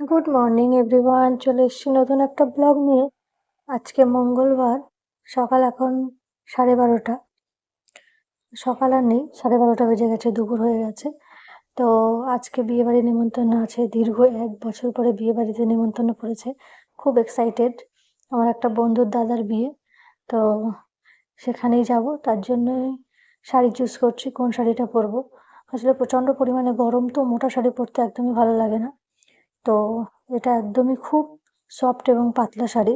Good morning everyone চলে এসেছি নতুন একটা ব্লগ নিয়ে। আজকে মঙ্গলবার, সকাল এখন সাড়ে বারোটা। সকাল আর নেই, সাড়ে বারোটা বেজে গেছে, দুপুর হয়ে গেছে। তো আজকে বিয়ে বিয়েবাড়ি নিমন্ত্রণ আছে, দীর্ঘ এক বছর পরে বিয়েবাড়িতে নিমন্ত্রণ পড়েছে। খুব এক্সাইটেড আমার একটা বন্ধুর দাদার বিয়ে। তো সেখানেই যাব, তার জন্যই শাড়ি চুজ করছি, কোন শাড়িটা পরবো। আসলে প্রচণ্ড পরিমাণে গরম তো, মোটা শাড়ি পরতে একদমই ভালো লাগে না। তো এটা একদমই খুব সফট এবং পাতলা শাড়ি।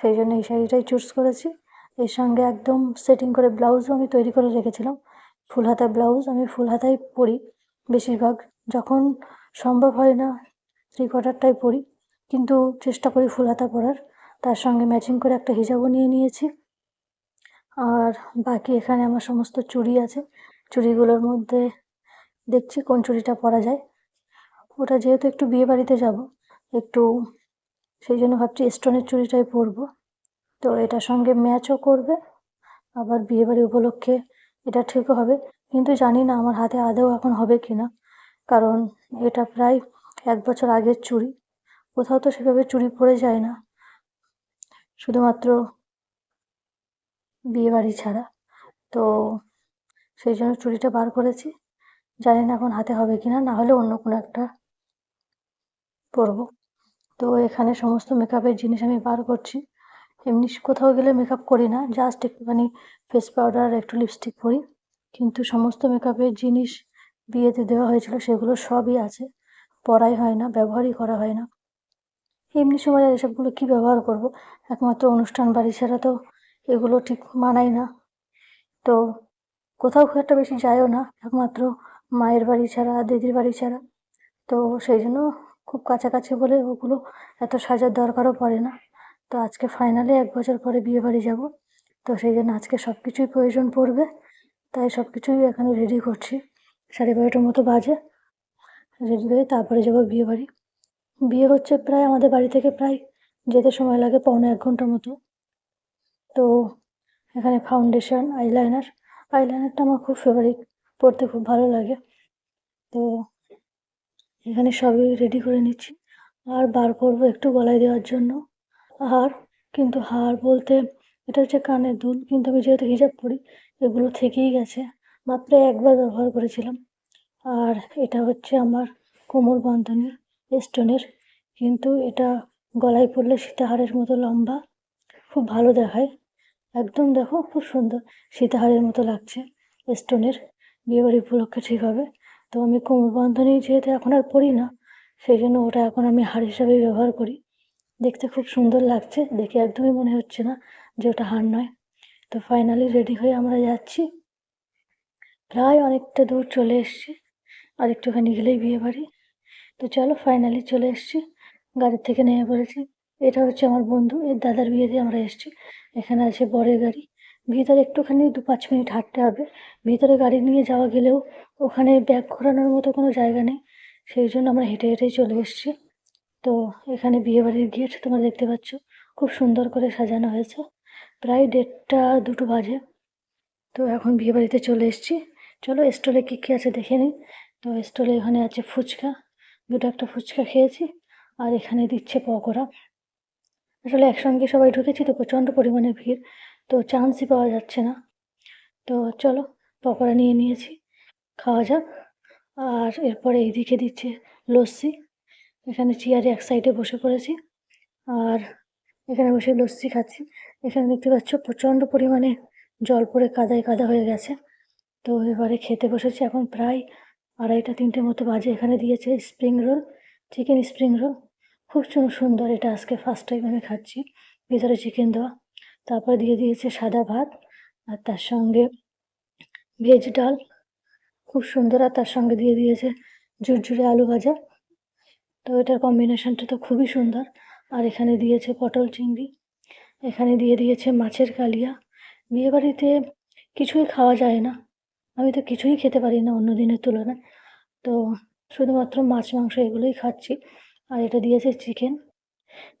সেই জন্য এই শাড়িটাই চুজ করেছি। এর সঙ্গে একদম সেটিং করে ব্লাউজও আমি তৈরি করে রেখেছিলাম। ফুল হাতা ব্লাউজ আমি ফুল হাতাই পরি। বেশিরভাগ যখন সম্ভব হয় না থ্রি কোয়ার্টারটাই পরি। কিন্তু চেষ্টা করি ফুল হাতা পরার। তার সঙ্গে ম্যাচিং করে একটা হিজাবও নিয়ে নিয়েছি। আর বাকি এখানে আমার সমস্ত চুড়ি আছে। চুড়িগুলোর মধ্যে দেখছি কোন চুড়িটা পরা যায়। ওটা যেহেতু একটু বিয়ে বাড়িতে যাব, একটু সেই জন্য ভাবছি স্টোনের চুড়িটাই পরবো। তো এটার সঙ্গে ম্যাচও করবে, আবার বিয়েবাড়ি উপলক্ষে এটা ঠিকও হবে। কিন্তু জানি না আমার হাতে আদেও এখন হবে কি না কারণ এটা প্রায় এক বছর আগের চুড়ি। কোথাও তো সেভাবে চুড়ি পরে যায় না, শুধুমাত্র বিয়েবাড়ি ছাড়া। তো সেই জন্য চুড়িটা বার করেছি, জানি না এখন হাতে হবে কি না না হলে অন্য কোনো একটা পরবো তো এখানে সমস্ত মেকআপের জিনিস আমি বার করছি। এমনি কোথাও গেলে মেকআপ করি না জাস্ট একটুখানি ফেস পাউডার একটু লিপস্টিক পরি। কিন্তু সমস্ত মেকআপের জিনিস বিয়েতে দেওয়া হয়েছিল, সেগুলো সবই আছে। পরাই হয় না, ব্যবহারই করা হয় না। এমনি সময় আর এসবগুলো কী ব্যবহার করব? একমাত্র অনুষ্ঠান বাড়ি ছাড়া তো এগুলো ঠিক মানায় না। তো কোথাও খুব একটা বেশি যায়ও না, একমাত্র মায়ের বাড়ি ছাড়া, দিদির বাড়ি ছাড়া। তো সেই জন্য খুব কাছাকাছি বলে ওগুলো এত সাজার দরকারও পড়ে না। তো আজকে ফাইনালি এক বছর পরে বিয়ে বাড়ি যাব। তো সেই জন্য আজকে সব কিছুই প্রয়োজন পড়বে। তাই সব কিছুই এখানে রেডি করছি। সাড়ে বারোটার মতো বাজে। রেডি হয়ে তারপরে যাব বিয়ে বাড়ি। বিয়ে হচ্ছে প্রায় আমাদের বাড়ি থেকে প্রায় যেতে সময় লাগে পৌনে এক ঘণ্টা মতো। তো এখানে ফাউন্ডেশন আইলাইনার আইলাইনারটা আমার খুব ফেভারিট পড়তে খুব ভালো লাগে। তো এখানে সবই রেডি করে নিচ্ছি। আর বার করব একটু গলায় দেওয়ার জন্য। আর কিন্তু হার বলতে এটা হচ্ছে কানের দুল, কিন্তু আমি যেহেতু হিজাব পরি, এগুলো থেকেই গেছে। মাত্র একবার ব্যবহার করেছিলাম। আর এটা হচ্ছে আমার কোমর বন্ধনী স্টোনের কিন্তু এটা গলায় পরলে সীতাহারের মতো লম্বা, খুব ভালো দেখায়। একদম দেখো, খুব সুন্দর সীতাহারের মতো লাগছে স্টোনের বিয়েবাড়ি উপলক্ষে ঠিক হবে। তো আমি কোমর বন্ধনী যেহেতু এখন আর পরি না সেই জন্য ওটা এখন আমি হার হিসাবেই ব্যবহার করি। দেখতে খুব সুন্দর লাগছে, দেখে একদমই মনে হচ্ছে না যে ওটা হার নয়। তো ফাইনালি রেডি হয়ে আমরা যাচ্ছি। প্রায় অনেকটা দূর চলে এসছি, আর একটুখানি গেলেই বিয়ে বাড়ি। তো চলো ফাইনালি চলে এসছি গাড়ির থেকে নেমে পড়েছি। এটা হচ্ছে আমার বন্ধু, এর দাদার বিয়েতে আমরা এসছি। এখানে আছে বরের গাড়ি। ভিতরে একটুখানি দু পাঁচ মিনিট হাঁটতে হবে। ভিতরে গাড়ি নিয়ে যাওয়া গেলেও ওখানে ব্যাগ ঘোরানোর মতো কোনো জায়গা নেই। সেই জন্য আমরা হেঁটে হেঁটেই চলে এসেছি। তো এখানে বিয়েবাড়ির গেট তোমরা দেখতে পাচ্ছ। খুব সুন্দর করে সাজানো হয়েছে। প্রায় দেড়টা, দুটো বাজে। তো এখন বিয়েবাড়িতে চলে এসেছি। চলো স্টলে কী কী আছে দেখে নিই। তো স্টলে এখানে আছে ফুচকা। দুটো একটা ফুচকা খেয়েছি। আর এখানে দিচ্ছে পকোড়া। আসলে একসঙ্গে সবাই ঢুকেছি তো প্রচণ্ড পরিমাণে ভিড়। তো চান্সই পাওয়া যাচ্ছে না। তো চলো পকোড়া নিয়ে নিয়েছি, খাওয়া যাক। আর এরপরে এইদিকে দিচ্ছে লস্যি। এখানে চেয়ারে এক সাইডে বসে পড়েছি। আর এখানে বসে লস্যি খাচ্ছি। এখানে দেখতে পাচ্ছ প্রচণ্ড পরিমাণে জল পড়ে কাদায় কাদা হয়ে গেছে। তো এবারে খেতে বসেছি এখন প্রায় আড়াইটা তিনটে মতো বাজে। এখানে দিয়েছে spring roll chicken spring roll খুব সুন্দর এটা আজকে ফার্স্ট টাইম আমি খাচ্ছি। ভিতরে চিকেন দেওয়া। তারপর দিয়ে দিয়েছে সাদা ভাত আর তার সঙ্গে ভেজ ডাল। খুব সুন্দর আর তার সঙ্গে দিয়ে দিয়েছে ঝুরঝুরে আলু ভাজা। তো এটার কম্বিনেশনটা তো খুবই সুন্দর। আর এখানে দিয়েছে পটল চিংড়ি, এখানে দিয়ে দিয়েছে মাছের কালিয়া। বিয়েবাড়িতে কিছুই খাওয়া যায় না। আমি তো কিছুই খেতে পারি না অন্য দিনের তুলনায়। তো শুধুমাত্র মাছ, মাংস এগুলোই খাচ্ছি। আর এটা দিয়েছে চিকেন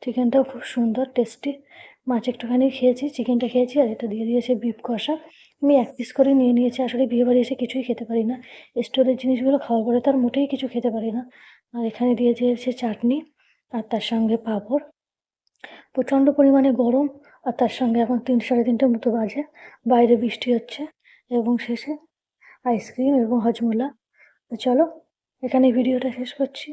চিকেনটাও খুব সুন্দর টেস্টি মাছ একটুখানি খেয়েছি চিকেনটা খেয়েছি, আর এটা দিয়ে দিয়েছে বিফ কষা। আমি এক পিস করে নিয়ে নিয়েছি, আসলে বিয়েবাড়ি এসে কিছুই খেতে পারি না। স্টোরের জিনিসগুলো খাওয়ার পরে তার মোটেই কিছু খেতে পারি না। আর এখানে দিয়ে দিয়েছে চাটনি, আর তার সঙ্গে পাঁপড়। প্রচণ্ড পরিমাণে গরম, আর তার সঙ্গে এখন তিন, সাড়ে তিনটের মতো বাজে। বাইরে বৃষ্টি হচ্ছে, এবং শেষে আইসক্রিম এবং হজমোলা। চলো এখানে ভিডিওটা শেষ করছি।